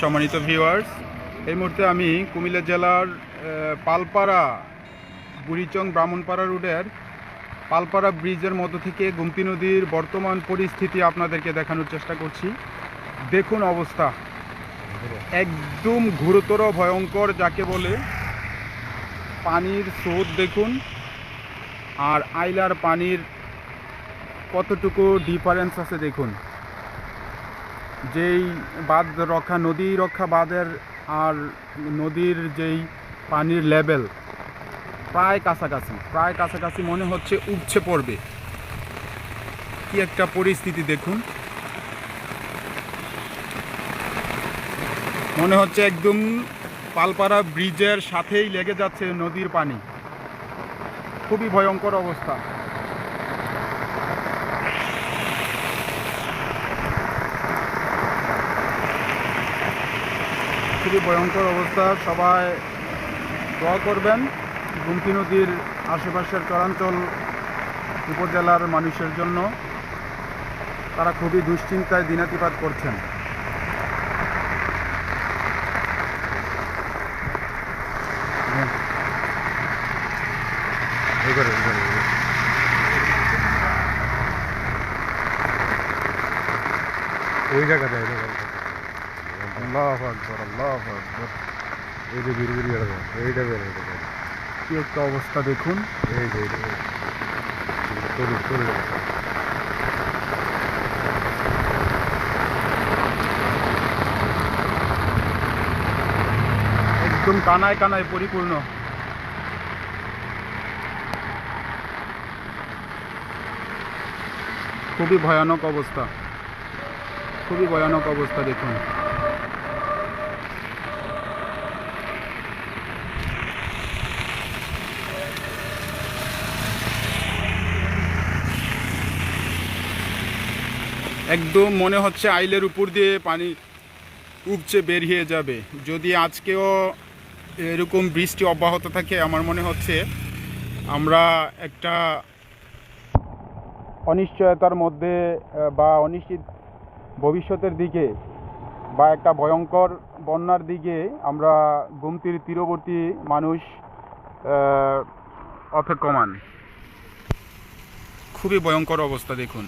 সম্মানিত ভিউয়ার্স এই মুহূর্তে আমি কুমিল্লা জেলার পালপাড়া, বুড়িচং ব্রাহ্মণপাড়া রোডের পালপাড়া ব্রিজের মধ্য থেকে গুমতি নদীর বর্তমান পরিস্থিতি আপনাদেরকে দেখানোর চেষ্টা করছি। দেখুন অবস্থা। একদম গুরুতর ভয়ঙ্কর যাকে বলে পানির স্রোত দেখুন। আর আইলার পানির কতটুকু ডিফারেন্স আছে দেখুন। যেই বাঁধ রক্ষা, নদী রক্ষা বাঁধের আর নদীর যেই পানির লেভেল প্রায় কাছাকাছি প্রায় কাছাকাছি মনে হচ্ছে উপচে পড়বে। কি একটা পরিস্থিতি দেখুন। মনে হচ্ছে একদম পালপাড়া ব্রিজের সাথেই লেগে যাচ্ছে নদীর পানি। খুবই ভয়ঙ্কর অবস্থা। খুবই ভয়ঙ্কর অবস্থা। সবাই দোয়া করবেন। গুমতি নদীর আশেপাশের চরাঞ্চল উপজেলার মানুষের জন্য। তারা খুবই দুশ্চিন্তায় দিনাতিপাত করছেন। ওই জায়গাটা এই জায়গাটা আল্লাহ আকবর আল্লাহ আকবর। এই যে বিড়বিড়ি এইটা এইটা একটা অবস্থা দেখুন। এই যে একদম কানায় কানায় পরিপূর্ণ। খুবই ভয়ানক অবস্থা। খুবই ভয়ানক অবস্থা দেখুন। একদম মনে হচ্ছে আইলের উপর দিয়ে পানি উপচে বেরিয়ে যাবে। যদি আজকেও এরকম বৃষ্টি অব্যাহত থাকে, আমার মনে হচ্ছে আমরা একটা অনিশ্চয়তার মধ্যে বা অনিশ্চিত ভবিষ্যতের দিকে, বা একটা ভয়ঙ্কর বন্যার দিকে আমরা গুমতির তীরবর্তী মানুষ অপেক্ষমান। খুবই ভয়ঙ্কর অবস্থা, দেখুন।